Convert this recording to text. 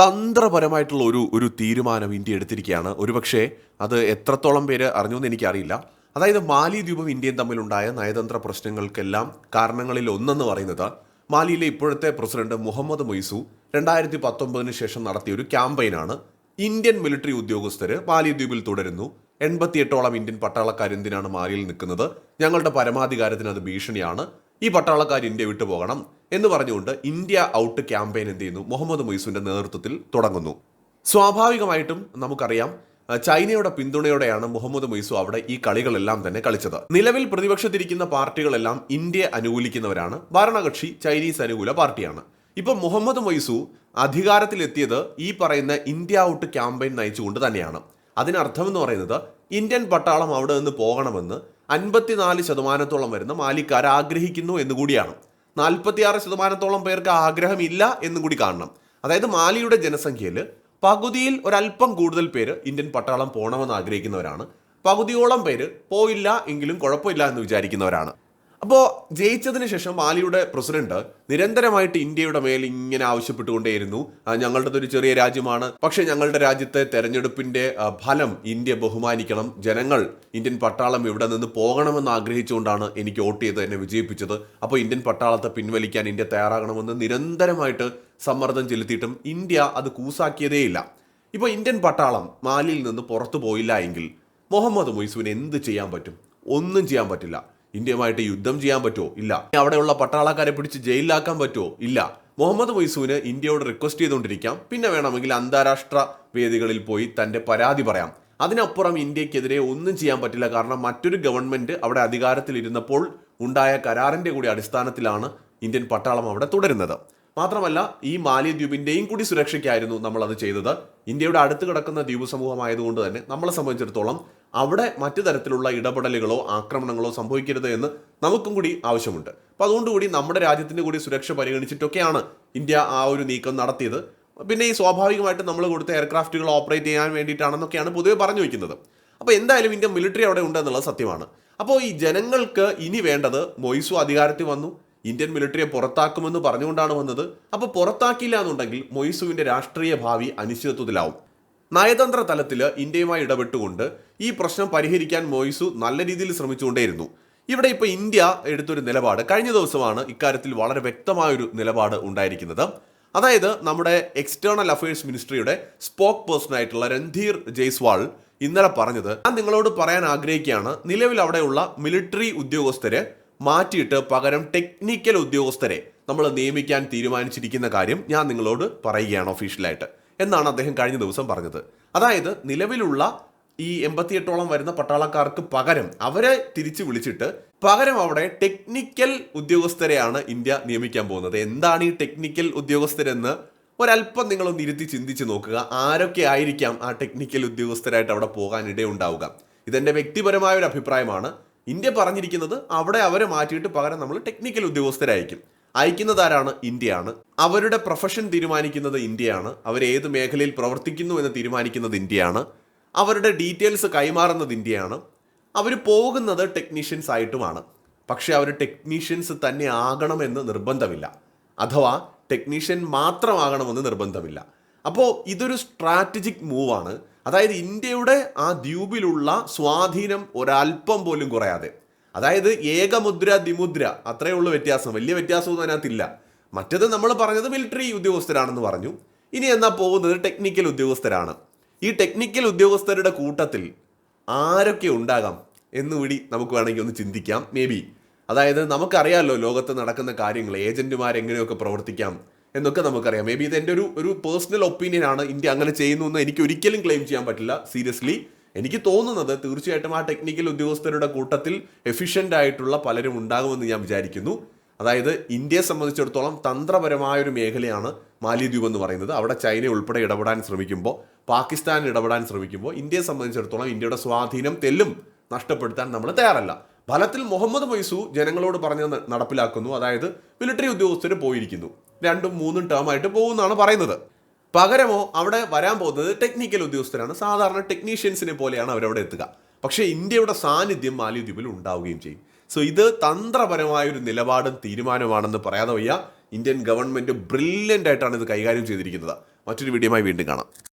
തന്ത്രപരമായിട്ടുള്ള ഒരു ഒരു തീരുമാനം ഇന്ത്യ എടുത്തിരിക്കുകയാണ്. ഒരുപക്ഷെ അത് എത്രത്തോളം പേര് അറിഞ്ഞു എന്ന് എനിക്കറിയില്ല. അതായത് മാലി ദ്വീപും ഇന്ത്യയും തമ്മിലുണ്ടായ നയതന്ത്ര പ്രശ്നങ്ങൾക്കെല്ലാം കാരണങ്ങളിൽ ഒന്നെന്ന് പറയുന്നത് മാലിയിലെ ഇപ്പോഴത്തെ പ്രസിഡന്റ് മുഹമ്മദ് മൊയ്സു രണ്ടായിരത്തി പത്തൊമ്പതിന് ശേഷം നടത്തിയ ഒരു ക്യാമ്പയിനാണ്. ഇന്ത്യൻ മിലിറ്ററി ഉദ്യോഗസ്ഥർ മാലി ദ്വീപിൽ തുടരുന്നു. എൺപത്തിയെട്ടോളം ഇന്ത്യൻ പട്ടാളക്കാർ എന്തിനാണ് മാലിയിൽ നിൽക്കുന്നത്? ഞങ്ങളുടെ പരമാധികാരത്തിന് അത് ഭീഷണിയാണ്. ഈ പട്ടാളക്കാർ ഇന്ത്യ വിട്ടു പോകണം എന്ന് പറഞ്ഞുകൊണ്ട് ഇന്ത്യ ഔട്ട് ക്യാമ്പയിൻ എന്ത് ചെയ്യുന്നു? മുഹമ്മദ് മൊയ്സുവിന്റെ നേതൃത്വത്തിൽ തുടങ്ങുന്നു. സ്വാഭാവികമായിട്ടും നമുക്കറിയാം ചൈനയുടെ പിന്തുണയോടെയാണ് മുഹമ്മദ് മൊയ്സു അവിടെ ഈ കളികളെല്ലാം തന്നെ കളിച്ചത്. നിലവിൽ പ്രതിപക്ഷത്തിരിക്കുന്ന പാർട്ടികളെല്ലാം ഇന്ത്യ അനുകൂലിക്കുന്നവരാണ്. ഭരണകക്ഷി ചൈനീസ് അനുകൂല പാർട്ടിയാണ്. ഇപ്പൊ മുഹമ്മദ് മൊയ്സു അധികാരത്തിലെത്തിയത് ഈ പറയുന്ന ഇന്ത്യ ഔട്ട് ക്യാമ്പയിൻ നയിച്ചുകൊണ്ട് തന്നെയാണ്. അതിനർത്ഥം എന്ന് പറയുന്നത് ഇന്ത്യൻ പട്ടാളം അവിടെ നിന്ന് പോകണമെന്ന് അൻപത്തിനാല് ശതമാനത്തോളം വരുന്ന മാലിക്കാർ ആഗ്രഹിക്കുന്നു എന്നുകൂടിയാണ് നാൽപ്പത്തിയാറ് ശതമാനത്തോളം പേർക്ക് ആഗ്രഹമില്ല എന്നും കൂടി കാണണം. അതായത് മാലിയുടെ ജനസംഖ്യയിൽ പകുതിയിൽ ഒരല്പം കൂടുതൽ പേര് ഇന്ത്യൻ പട്ടാളം പോകണമെന്ന് ആഗ്രഹിക്കുന്നവരാണ്. പകുതിയോളം പേര് പോയില്ല എങ്കിലും കുഴപ്പമില്ല എന്ന് വിചാരിക്കുന്നവരാണ്. അപ്പോൾ ജയിച്ചതിന് ശേഷം മാലിയുടെ പ്രസിഡന്റ് നിരന്തരമായിട്ട് ഇന്ത്യയുടെ മേൽ ഇങ്ങനെ ആവശ്യപ്പെട്ടുകൊണ്ടേയിരുന്നു. ഞങ്ങളുടെ ഒരു ചെറിയ രാജ്യമാണ്. പക്ഷേ ഞങ്ങളുടെ രാജ്യത്തെ തെരഞ്ഞെടുപ്പിന്റെ ഫലം ഇന്ത്യ ബഹുമാനിക്കണം. ജനങ്ങൾ ഇന്ത്യൻ പട്ടാളം ഇവിടെ നിന്ന് പോകണമെന്ന് ആഗ്രഹിച്ചുകൊണ്ടാണ് എനിക്ക് വോട്ട് ചെയ്ത് എന്നെ വിജയിപ്പിച്ചത്. അപ്പോൾ ഇന്ത്യൻ പട്ടാളത്തെ പിൻവലിക്കാൻ ഇന്ത്യ തയ്യാറാകണമെന്ന് നിരന്തരമായിട്ട് സമ്മർദ്ദം ചെലുത്തിയിട്ടും ഇന്ത്യ അത് കൂസാക്കിയതേയില്ല. ഇപ്പോൾ ഇന്ത്യൻ പട്ടാളം മാലിയിൽ നിന്ന് പുറത്തു പോയില്ല എങ്കിൽ മുഹമ്മദ് മൊയ്സുവിന് എന്ത് ചെയ്യാൻ പറ്റും? ഒന്നും ചെയ്യാൻ പറ്റില്ല. ഇന്ത്യയുമായിട്ട് യുദ്ധം ചെയ്യാൻ പറ്റുമോ? ഇല്ല. അവിടെയുള്ള പട്ടാളക്കാരെ പിടിച്ച് ജയിലിലാക്കാൻ പറ്റുമോ? ഇല്ല. മുഹമ്മദ് മൊയ്സൂന് ഇന്ത്യയോട് റിക്വസ്റ്റ് ചെയ്തുകൊണ്ടിരിക്കാം. പിന്നെ വേണമെങ്കിൽ അന്താരാഷ്ട്ര വേദികളിൽ പോയി തന്റെ പരാതി പറയാം. അതിനപ്പുറം ഇന്ത്യക്കെതിരെ ഒന്നും ചെയ്യാൻ പറ്റില്ല. കാരണം മറ്റൊരു ഗവൺമെന്റ് അവിടെ അധികാരത്തിലിരുന്നപ്പോൾ ഉണ്ടായ കരാറിന്റെ കൂടി അടിസ്ഥാനത്തിലാണ് ഇന്ത്യൻ പട്ടാളം അവിടെ തുടരുന്നത്. മാത്രമല്ല ഈ മാലിദ്വീപിന്റെയും കൂടി സുരക്ഷയ്ക്കായിരുന്നു നമ്മൾ അത് ചെയ്തത്. ഇന്ത്യയുടെ അടുത്ത് കിടക്കുന്ന ദ്വീപ് സമൂഹമായതുകൊണ്ട് തന്നെ നമ്മളെ സംബന്ധിച്ചിടത്തോളം അവിടെ മറ്റു തരത്തിലുള്ള ഇടപെടലുകളോ ആക്രമണങ്ങളോ സംഭവിക്കരുത് എന്ന് നമുക്കും കൂടി ആവശ്യമുണ്ട്. അപ്പൊ അതുകൊണ്ടുകൂടി നമ്മുടെ രാജ്യത്തിന്റെ കൂടി സുരക്ഷ പരിഗണിച്ചിട്ടൊക്കെയാണ് ഇന്ത്യ ആ ഒരു നീക്കം നടത്തിയത്. പിന്നെ ഈ സ്വാഭാവികമായിട്ട് നമ്മൾ കൊടുത്ത എയർക്രാഫ്റ്റുകൾ ഓപ്പറേറ്റ് ചെയ്യാൻ വേണ്ടിയിട്ടാണെന്നൊക്കെയാണ് പൊതുവെ പറഞ്ഞു വയ്ക്കുന്നത് അപ്പോൾ എന്തായാലും ഇന്ത്യ മിലിറ്ററി അവിടെ ഉണ്ടെന്നുള്ളത് സത്യമാണ്. അപ്പോൾ ഈ ജനങ്ങൾക്ക് ഇനി വേണ്ടത് മൊയ്സു അധികാരത്തിൽ വന്നു. ഇന്ത്യൻ മിലിറ്ററിയെ പുറത്താക്കുമെന്ന് പറഞ്ഞുകൊണ്ടാണ് വന്നത്. അപ്പോൾ പുറത്താക്കിയില്ല എന്നുണ്ടെങ്കിൽ മൊയ്സുവിന്റെ രാഷ്ട്രീയ ഭാവി അനിശ്ചിതത്വത്തിലാവും. നയതന്ത്ര തലത്തിൽ ഇന്ത്യയുമായി ഇടപെട്ടുകൊണ്ട് ഈ പ്രശ്നം പരിഹരിക്കാൻ മൊയ്സു നല്ല രീതിയിൽ ശ്രമിച്ചുകൊണ്ടേയിരുന്നു. ഇവിടെ ഇപ്പോൾ ഇന്ത്യ എടുത്തൊരു നിലപാട് കഴിഞ്ഞ ദിവസമാണ് ഇക്കാര്യത്തിൽ വളരെ വ്യക്തമായൊരു നിലപാട് ഉണ്ടായിരിക്കുന്നത്. അതായത് നമ്മുടെ എക്സ്റ്റേണൽ അഫയേഴ്സ് മിനിസ്ട്രിയുടെ സ്പോക്ക് പേഴ്സൺ ആയിട്ടുള്ള രൺധീർ ജയ്സ്വാൾ ഇന്നലെ പറഞ്ഞത് ഞാൻ നിങ്ങളോട് പറയാൻ ആഗ്രഹിക്കുകയാണ്. നിലവിൽ അവിടെയുള്ള മിലിറ്ററി ഉദ്യോഗസ്ഥരെ മാറ്റിയിട്ട് പകരം ടെക്നിക്കൽ ഉദ്യോഗസ്ഥരെ നമ്മൾ നിയമിക്കാൻ തീരുമാനിച്ചിരിക്കുന്ന കാര്യം ഞാൻ നിങ്ങളോട് പറയുകയാണ് ഒഫീഷ്യലായിട്ട് എന്നാണ് അദ്ദേഹം കഴിഞ്ഞ ദിവസം പറഞ്ഞത്. അതായത് നിലവിലുള്ള ഈ എൺപത്തിയെട്ടോളം വരുന്ന പട്ടാളക്കാർക്ക് പകരം അവരെ തിരിച്ചു വിളിച്ചിട്ട് പകരം അവിടെ ടെക്നിക്കൽ ഉദ്യോഗസ്ഥരെയാണ് ഇന്ത്യ നിയമിക്കാൻ പോകുന്നത്. എന്താണ് ഈ ടെക്നിക്കൽ ഉദ്യോഗസ്ഥരെന്ന് ഒരല്പം നിങ്ങളൊന്ന് ഇരുത്തി ചിന്തിച്ച് നോക്കുക. ആരൊക്കെ ആയിരിക്കാം ആ ടെക്നിക്കൽ ഉദ്യോഗസ്ഥരായിട്ട് അവിടെ പോകാൻ ഇടയുണ്ടാവുക? ഇതെന്റെ വ്യക്തിപരമായ ഒരു അഭിപ്രായമാണ്. ഇന്ത്യ പറഞ്ഞിരിക്കുന്നത് അവിടെ അവരെ മാറ്റിയിട്ട് പകരം നമ്മൾ ടെക്നിക്കൽ ഉദ്യോഗസ്ഥരായിരിക്കും. അയക്കുന്നത് ആരാണ്? ഇന്ത്യയാണ്. അവരുടെ പ്രൊഫഷൻ തീരുമാനിക്കുന്നത് ഇന്ത്യയാണ്. അവർ ഏത് മേഖലയിൽ പ്രവർത്തിക്കുന്നു എന്ന് തീരുമാനിക്കുന്നത് ഇന്ത്യയാണ്. അവരുടെ ഡീറ്റെയിൽസ് കൈമാറുന്നത് ഇന്ത്യയാണ്. അവർ പോകുന്നത് ടെക്നീഷ്യൻസ് ആയിട്ടുമാണ്. പക്ഷേ അവർ ടെക്നീഷ്യൻസ് തന്നെ ആകണമെന്ന് നിർബന്ധമില്ല. അഥവാ ടെക്നീഷ്യൻ മാത്രമാകണമെന്ന് നിർബന്ധമില്ല. അപ്പോൾ ഇതൊരു സ്ട്രാറ്റജിക് മൂവാണ് അതായത് ഇന്ത്യയുടെ ആ ദ്വീപിലുള്ള സ്വാധീനം ഒരല്പം പോലും കുറയാതെ. അതായത് ഏകമുദ്ര ദിമുദ്ര അത്രയേ ഉള്ളൂ വ്യത്യാസം. വലിയ വ്യത്യാസമൊന്നും അതിനകത്തില്ല. മറ്റത് നമ്മൾ പറഞ്ഞത് മിലിറ്ററി ഉദ്യോഗസ്ഥരാണെന്ന് പറഞ്ഞു. ഇനി എന്നാൽ പോകുന്നത് ടെക്നിക്കൽ ഉദ്യോഗസ്ഥരാണ്. ഈ ടെക്നിക്കൽ ഉദ്യോഗസ്ഥരുടെ കൂട്ടത്തിൽ ആരൊക്കെ ഉണ്ടാകാം എന്നുകൂടി നമുക്ക് വേണമെങ്കിൽ ഒന്ന് ചിന്തിക്കാം. മേ ബി അതായത് നമുക്കറിയാമല്ലോ ലോകത്ത് നടക്കുന്ന കാര്യങ്ങൾ ഏജന്റുമാർ എങ്ങനെയൊക്കെ പ്രവർത്തിക്കാം എന്നൊക്കെ നമുക്കറിയാം. മേ ബി ഇത് എന്റെ ഒരു ഒരു പേഴ്സണൽ ഒപ്പീനിയൻ ആണ്. ഇന്ത്യ അങ്ങനെ ചെയ്യുന്നു എന്ന് എനിക്ക് ഒരിക്കലും ക്ലെയിം ചെയ്യാൻ പറ്റില്ല. സീരിയസ്ലി എനിക്ക് തോന്നുന്നത് തീർച്ചയായിട്ടും ആ ടെക്നിക്കൽ ഉദ്യോഗസ്ഥരുടെ കൂട്ടത്തിൽ എഫിഷ്യന്റ് ആയിട്ടുള്ള പലരും ഉണ്ടാകുമെന്ന് ഞാൻ വിചാരിക്കുന്നു. അതായത് ഇന്ത്യയെ സംബന്ധിച്ചിടത്തോളം തന്ത്രപരമായ ഒരു മേഖലയാണ് മാലിദ്വീപ് എന്ന് പറയുന്നത്. അവിടെ ചൈന ഉൾപ്പെടെ ഇടപെടാൻ ശ്രമിക്കുമ്പോൾ പാകിസ്ഥാൻ ഇടപെടാൻ ശ്രമിക്കുമ്പോൾ ഇന്ത്യയെ സംബന്ധിച്ചിടത്തോളം ഇന്ത്യയുടെ സ്വാധീനം തെല്ലും നഷ്ടപ്പെടുത്താൻ നമ്മൾ തയ്യാറല്ല. ഫലത്തിൽ മുഹമ്മദ് മൊയ്സു ജനങ്ങളോട് പറഞ്ഞ് നടപ്പിലാക്കുന്നു. അതായത് മിലിറ്ററി ഉദ്യോഗസ്ഥർ പോയിരിക്കുന്നു. രണ്ടും മൂന്നും ടേം ആയിട്ട് പോകുമെന്നാണ് പറയുന്നത്. പകരമോ അവിടെ വരാൻ പോകുന്നത് ടെക്നിക്കൽ ഉദ്യോഗസ്ഥരാണ്. സാധാരണ ടെക്നീഷ്യൻസിനെ പോലെയാണ് അവരവിടെ എത്തുക. പക്ഷേ ഇന്ത്യയുടെ സാന്നിധ്യം മാലിദ്വീപിൽ ഉണ്ടാവുകയും ചെയ്യും. സോ ഇത് തന്ത്രപരമായ ഒരു നിലപാടും തീരുമാനമാണെന്ന് പറയാതെ വയ്യ. ഇന്ത്യൻ ഗവൺമെന്റ് ബ്രില്യന്റ് ആയിട്ടാണ് ഇത് കൈകാര്യം ചെയ്തിരിക്കുന്നത്. മറ്റൊരു വീഡിയോയുമായി വീണ്ടും കാണാം.